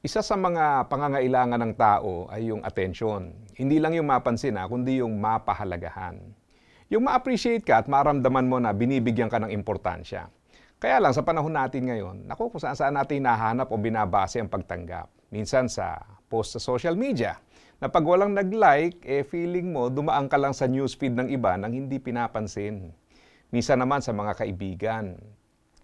Isa sa mga pangangailangan ng tao ay yung attention. Hindi lang yung mapansin ha, kundi yung mapahalagahan. Yung ma-appreciate ka at maramdaman mo na binibigyan ka ng importansya. Kaya lang sa panahon natin ngayon, naku kung saan saan natin nahanap o binabase ang pagtanggap. Minsan sa post sa social media, na pag walang nag-like, eh feeling mo dumaan ka lang sa newsfeed ng iba nang hindi pinapansin. Minsan naman sa mga kaibigan,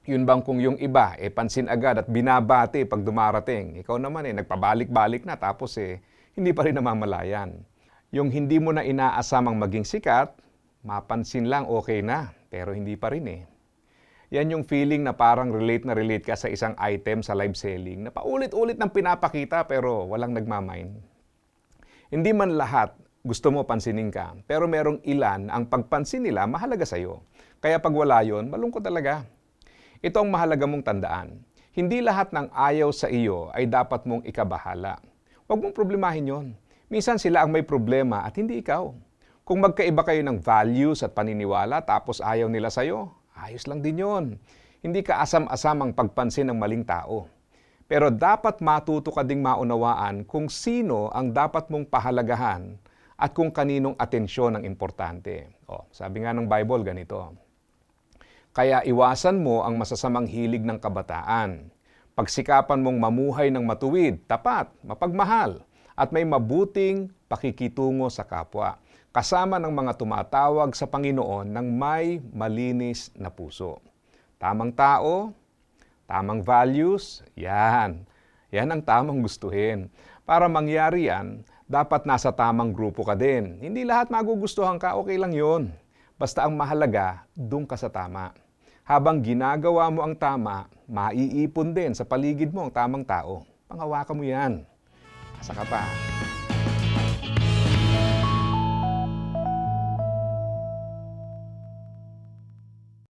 yun bang kung yung iba, eh pansin agad at binabati pag dumarating. Ikaw naman eh, nagpabalik-balik na tapos eh, hindi pa rin namamalayan. Yung hindi mo na inaasamang maging sikat, mapansin lang okay na, pero hindi pa rin eh. Yan yung feeling na parang relate na relate ka sa isang item sa live selling na paulit-ulit ng pinapakita pero walang nagmamind. Hindi man lahat gusto mo pansinin ka, pero merong ilan ang pagpansin nila mahalaga sa'yo. Kaya pag wala yun, malungkot talaga. Ito ang mahalaga mong tandaan. Hindi lahat ng ayaw sa iyo ay dapat mong ikabahala. Huwag mong problemahin yon. Minsan sila ang may problema at hindi ikaw. Kung magkaiba kayo ng values at paniniwala tapos ayaw nila sa'yo, ayos lang din yon. Hindi ka asam-asam ang pagpansin ng maling tao. Pero dapat matuto ka ding maunawaan kung sino ang dapat mong pahalagahan at kung kaninong atensyon ang importante. O, sabi nga ng Bible ganito, kaya iwasan mo ang masasamang hilig ng kabataan. Pagsikapan mong mamuhay ng matuwid, tapat, mapagmahal, at may mabuting pakikitungo sa kapwa, kasama ng mga tumatawag sa Panginoon ng may malinis na puso. Tamang tao, tamang values, yan. Yan ang tamang gustuhin. Para mangyari yan, dapat nasa tamang grupo ka din. Hindi lahat magugustuhan ka, okay lang yon. Basta ang mahalaga, doon ka sa tama habang ginagawa mo ang tama, maiipon din sa paligid mo ang tamang tao. Pangawakan mo yan. Asa ka pa.